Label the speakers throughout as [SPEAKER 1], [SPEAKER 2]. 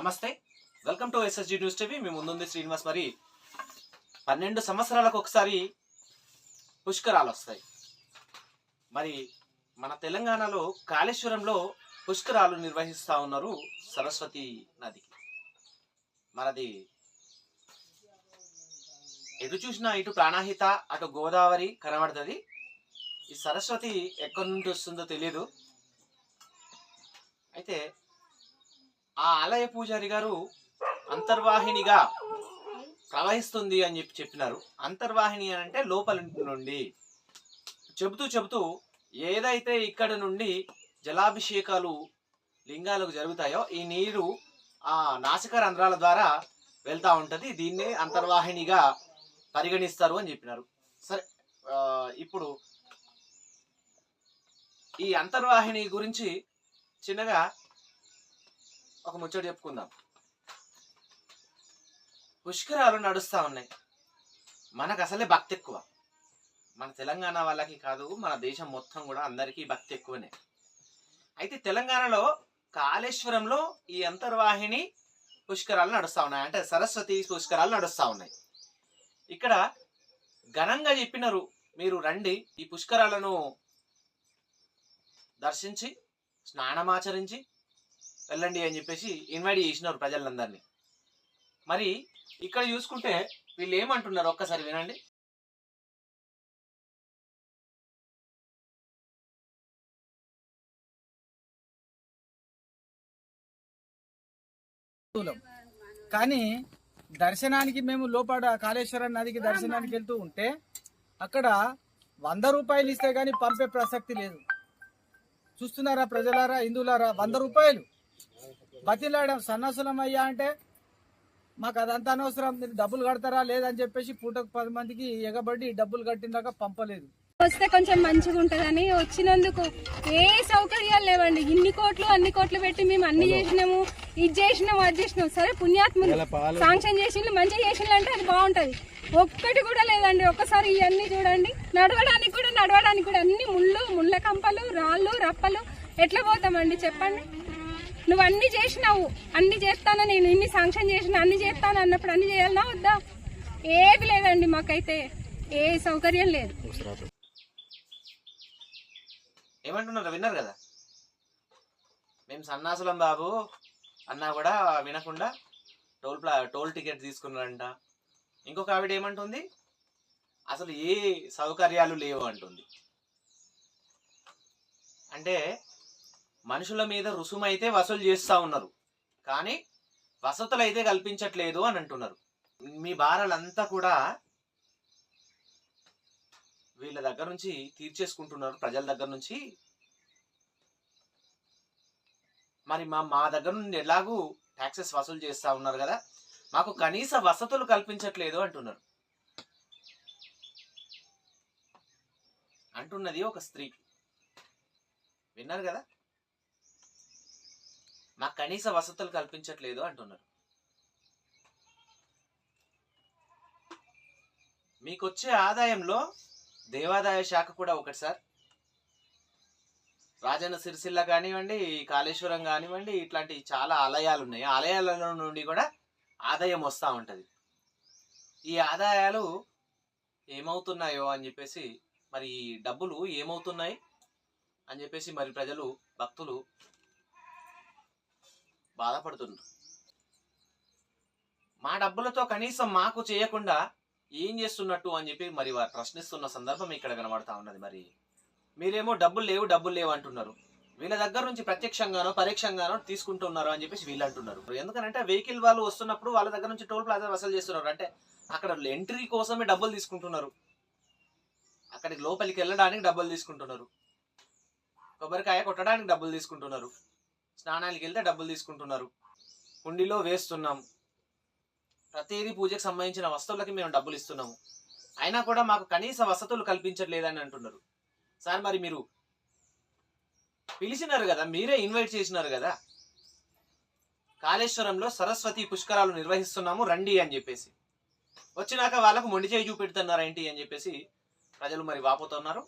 [SPEAKER 1] నమస్తే. Welcome to SSG news TV మీ ముందుంది శ్రీనివాస్. మరి పన్నెండు సంవత్సరాలకు ఒకసారి పుష్కరాలు వస్తాయి. మరి మన తెలంగాణలో కాళేశ్వరంలో పుష్కరాలు నిర్వహిస్తూ ఉన్నారు సరస్వతి నదికి మనది ఎటు చూసినా ఇటు ప్రాణాహిత అటు గోదావరి కనబడుతుంది. ఈ సరస్వతి ఎక్కడి నుండి వస్తుందో తెలియదు. అయితే ఆ ఆలయ పూజారి గారు అంతర్వాహినిగా ప్రవహిస్తుంది అని చెప్పి చెప్పినారు. అంతర్వాహిని అని అంటే లోపల నుండి. చెబుతూ చెబుతూ ఏదైతే ఇక్కడ నుండి జలాభిషేకాలు లింగాలకు జరుగుతాయో ఈ నీరు ఆ నాసిక రంధ్రాల ద్వారా వెళ్తూ ఉంటుంది. దీన్నే అంతర్వాహినిగా పరిగణిస్తారు అని చెప్పినారు. సరే ఇప్పుడు ఈ అంతర్వాహిని గురించి చిన్నగా ఒక ముచ్చట చెప్పుకుందాం. పుష్కరాలు నడుస్తూ ఉన్నాయి. మనకు అసలే భక్తి ఎక్కువ. మన తెలంగాణ వాళ్ళకి కాదు మన దేశం మొత్తం కూడా అందరికీ భక్తి ఎక్కువనే. అయితే తెలంగాణలో కాళేశ్వరంలో ఈ అంతర్వాహిని పుష్కరాలు నడుస్తూ ఉన్నాయి. అంటే సరస్వతి పుష్కరాలు నడుస్తూ ఉన్నాయి. ఇక్కడ ఘనంగా చెప్పినారు మీరు రండి ఈ పుష్కరాలను దర్శించి స్నానమాచరించి వెళ్ళండి అని చెప్పేసి ఇన్వైట్ చేసినారు ప్రజలందరినీ. మరి ఇక్కడ చూసుకుంటే వీళ్ళు ఏమంటున్నారు? ఒక్కసారి వినండి.
[SPEAKER 2] కానీ దర్శనానికి మేము లోపల కాళేశ్వరం నదికి దర్శనానికి వెళ్తూ ఉంటే అక్కడ వంద రూపాయలు ఇస్తే కానీ పంపే ప్రసక్తి లేదు. చూస్తున్నారా ప్రజలారా హిందువులారా? వంద రూపాయలు. బతిలాడడం సన్నాసులం అయ్యా అంటే మాకు అదంతా అనవసరం. మీరు డబ్బులు కడతారా లేదని చెప్పేసి పూటకు పది మందికి ఎగబడి డబ్బులు కట్టినాక పంపలేదు.
[SPEAKER 3] వస్తే కొంచెం మంచిగా ఉంటదని వచ్చినందుకు ఏ సౌకర్యాలు లేవండి. ఇన్ని కోట్లు అన్ని కోట్లు పెట్టి మేము అన్ని చేసినాము ఇది చేసినాము అది చేసినాము. సరే పుణ్యాత్ములు శాంక్షన్ చేసిండ్రు మంచిగా చేసిండ్రు అంటే అది బాగుంటది. ఒక్కటి కూడా లేదండి. ఒక్కసారి ఇవన్నీ చూడండి. నడవడానికి కూడా నడవడానికి కూడా అన్ని ముళ్ళు ముళ్ళ కంపలు రాళ్ళు రప్పలు ఎట్లా పోతామండి చెప్పండి? నువ్వు అన్ని చేసినావు అన్ని చేస్తాను నేను ఇన్ని శాంక్షన్ చేసిన అన్ని చేస్తాను అన్నప్పుడు అన్ని చేయాలనా వద్దా? ఏది లేదండి మాకైతే ఏ సౌకర్యం లేదు.
[SPEAKER 1] ఏమంటున్నారు విన్నారు కదా? మేము సన్నాసులం బాబు అన్నా కూడా వినకుండా టోల్ ప్లా టోల్ టికెట్ తీసుకున్నారంట. ఇంకొక ఆవిడ ఏమంటుంది? అసలు ఏ సౌకర్యాలు లేవు అంటుంది. అంటే మనుషుల మీద రుసుమైతే వసూలు చేస్తూ ఉన్నారు. కానీ వసతులు అయితే కల్పించట్లేదు అని అంటున్నారు. మీ భారాలంతా కూడా వీళ్ళ దగ్గర నుంచి తీర్చేసుకుంటున్నారు ప్రజల దగ్గర నుంచి. మరి మా మా దగ్గర నుండి ఎలాగూ ట్యాక్సెస్ వసూలు చేస్తూ ఉన్నారు కదా మాకు కనీస వసతులు కల్పించట్లేదు అంటున్నారు. అంటున్నది ఒక స్త్రీ విన్నారు కదా? మాకు కనీస వసతులు కల్పించట్లేదు అంటున్నారు. మీకు వచ్చే ఆదాయంలో దేవాదాయ శాఖ కూడా ఒకటి సార్. రాజన్న సిరిసిల్ల కానివ్వండి కాళేశ్వరం కానివ్వండి ఇట్లాంటి చాలా ఆలయాలు ఉన్నాయి. ఆ ఆలయాల నుండి కూడా ఆదాయం వస్తూ ఉంటుంది. ఈ ఆదాయాలు ఏమవుతున్నాయో అని చెప్పేసి మరి ఈ డబ్బులు ఏమవుతున్నాయి అని చెప్పేసి మరి ప్రజలు భక్తులు బాధపడుతున్నారు మా డబ్బులతో కనీసం మాకు చేయకుండా ఏం చేస్తున్నట్టు అని చెప్పి మరి వారు ప్రశ్నిస్తున్న సందర్భం ఇక్కడ కనబడతా ఉన్నది మరి. మీరేమో డబ్బులు లేవు డబ్బులు లేవు అంటున్నారు. వీళ్ళ దగ్గర నుంచి ప్రత్యక్షంగానో పరోక్షంగానో తీసుకుంటున్నారు అని చెప్పేసి వీళ్ళు అంటున్నారు. ఎందుకంటే వెహికల్ వాళ్ళు వస్తున్నప్పుడు వాళ్ళ దగ్గర నుంచి టోల్ ప్లాజా వసూలు చేస్తున్నారు. అంటే అక్కడ ఎంట్రీ కోసమే డబ్బులు తీసుకుంటున్నారు. అక్కడికి లోపలికి వెళ్ళడానికి డబ్బులు తీసుకుంటున్నారు. కొబ్బరికాయ కొట్టడానికి డబ్బులు తీసుకుంటున్నారు. స్నానానికి వెళ్తే డబ్బులు తీసుకుంటున్నారు. కుండీలో వేస్తున్నాం. ప్రతిదీ పూజకు సంబంధించిన వస్తువులకి మేము డబ్బులు ఇస్తున్నాము. అయినా కూడా మాకు కనీస వసతులు కల్పించట్లేదని అంటున్నారు. సార్ మరి మీరు పిలిచినారు కదా మీరే ఇన్వైట్ చేసినారు కదా? కాళేశ్వరంలో సరస్వతి పుష్కరాలు నిర్వహిస్తున్నాము రండి అని చెప్పేసి. వచ్చినాక వాళ్ళకు మొండి చేయి చూపెడుతున్నారు ఏంటి అని చెప్పేసి ప్రజలు మరి వాపోతున్నారు.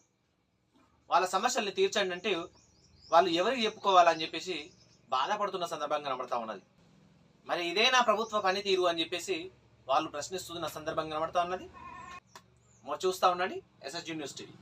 [SPEAKER 1] వాళ్ళ సమస్యల్ని తీర్చండి అంటే వాళ్ళు ఎవరికి చెప్పుకోవాలని చెప్పేసి బాధపడుతున్న సందర్భం కనబడతా ఉన్నది. మరి ఇదే నా ప్రభుత్వ పనితీరు అని చెప్పేసి వాళ్ళు ప్రశ్నిస్తున్న సందర్భం కనబడతా ఉన్నది. మరి చూస్తా ఉండండి ఎస్ఎస్జీ న్యూస్ టీవీ